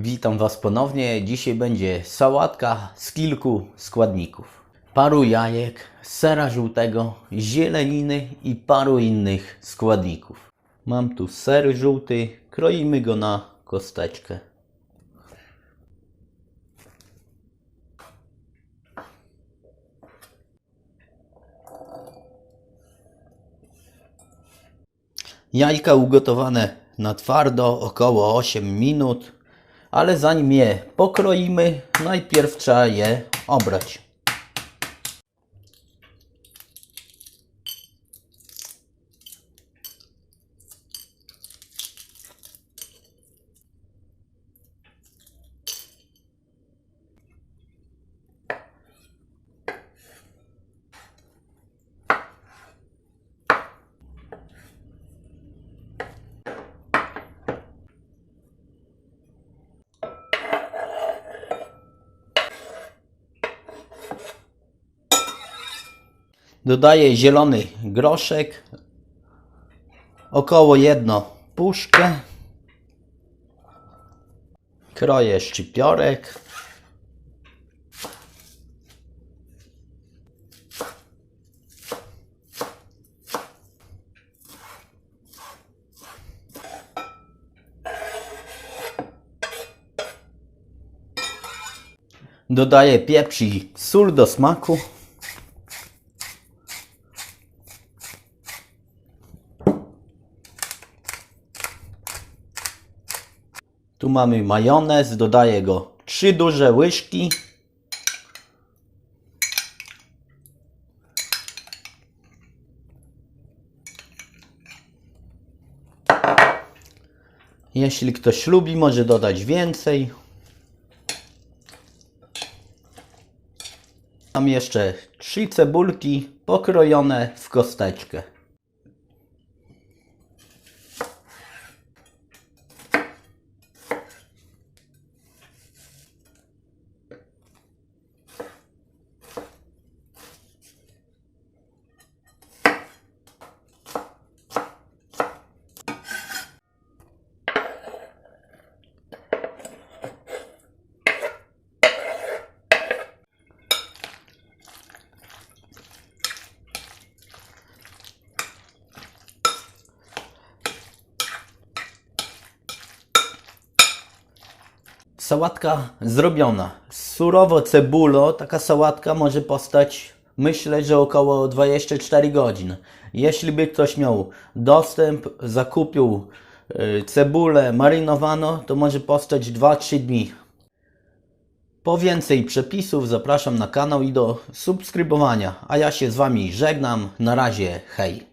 Witam Was ponownie. Dzisiaj będzie sałatka z kilku składników. Paru jajek, sera żółtego, zieleniny i paru innych składników. Mam tu ser żółty, kroimy go na kosteczkę. Jajka ugotowane na twardo około 8 minut, ale zanim je pokroimy, najpierw trzeba je obrać. Dodaję zielony groszek, około jedno puszkę, kroję szczypiorek, dodaję pieprz i sól do smaku. Tu mamy majonez, dodaję go 3 duże łyżki. Jeśli ktoś lubi, może dodać więcej. Mam jeszcze 3 cebulki pokrojone w kosteczkę. Sałatka zrobiona. Surowo cebulo, taka sałatka może postać, myślę, że około 24 godzin. Jeśli by ktoś miał dostęp, zakupił y, cebulę marynowano, to może postać 2-3 dni. Po więcej przepisów zapraszam na kanał i do subskrybowania. A ja się z Wami żegnam. Na razie, hej.